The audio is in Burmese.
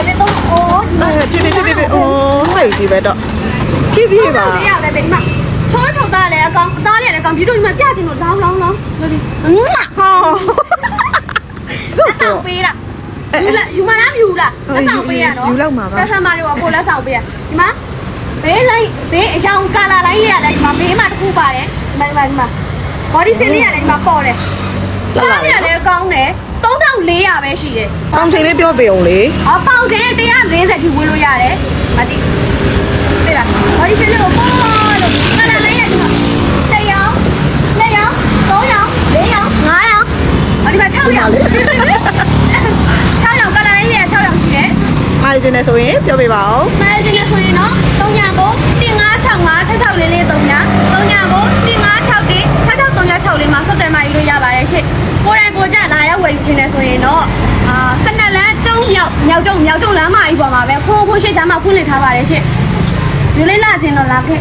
ပဲပဲတော့အော်အဲ့ပြပြပြပြပြအိုးစိတ်ကြီးပဲတော့ပြပြပါဒီရပဲပဲဒီမှာချောချောသားလည်းအကောင်အသားလည်းအကောင်ဒီတို့ဒီမှာပြချင်လို့လောင်းလောင်းလောင်းလို့ဒီငွာဟောလက်ဆောင်ပေးတာယူလာယူမလားမယူလားလက်ဆောင်ပေးရနော်လက်ဆောင်မတွေကကိုလက်ဆောင်ပေးရဒီမှာဘေးလိုက်ဘေးအရောင်ကာလာလိုက်လေးရတယ်ဒီမှာဘေးမှာတစ်ခုပါတယ်ဒီမှာဒီမှာဒီမှာ body fit လေးရတယ်ဒီမှာပေါ်တယ်ကားရတယ်ကောင်းတယ် 3400ပဲရှိတယ်ပေါင်ချိန်လေးပြောပြအောင်လေအပေါင်ချင်း140ထိဝေးလို့ရတယ်။မတိ။သိလား။ဘာဒီချင်းလို့ပေါ့လို့ခဏလေးရဒီမှာတစ်ယောက်နှစ်ယောက်သုံးယောက်လေးယောက်ငါးယောက်အဒီမှာ6ယောက်6ယောက်ကလာလေးရ6ယောက်ရှိတယ်အားရင်းနေဆိုရင်ပြောပြပါအောင်။မဲဒီနေ့ဆိုရင်နော်3ညကို1565 66လေးလေး3ည3ညကို1561 6636လေးမှာဆက်သွယ်မှယူလို့ရပါတယ်ရှင့်။ ကိုယ်တိုင်ကိုယ်ကြလာရောက်ဝယ်ယူခြင်းနဲ့ဆိုရင်တော့အာစနက်လန်းကျုံမြောက်မြောက်ကျုံမြောက်ကျုံလမ်းမကြီးပေါ်မှာပဲခိုးခိုးရှိချမ်းမှာဖွင့်လှစ်ထားပါတယ်ရှင့်။ယူလေးလာခြင်းတော့လာခဲ့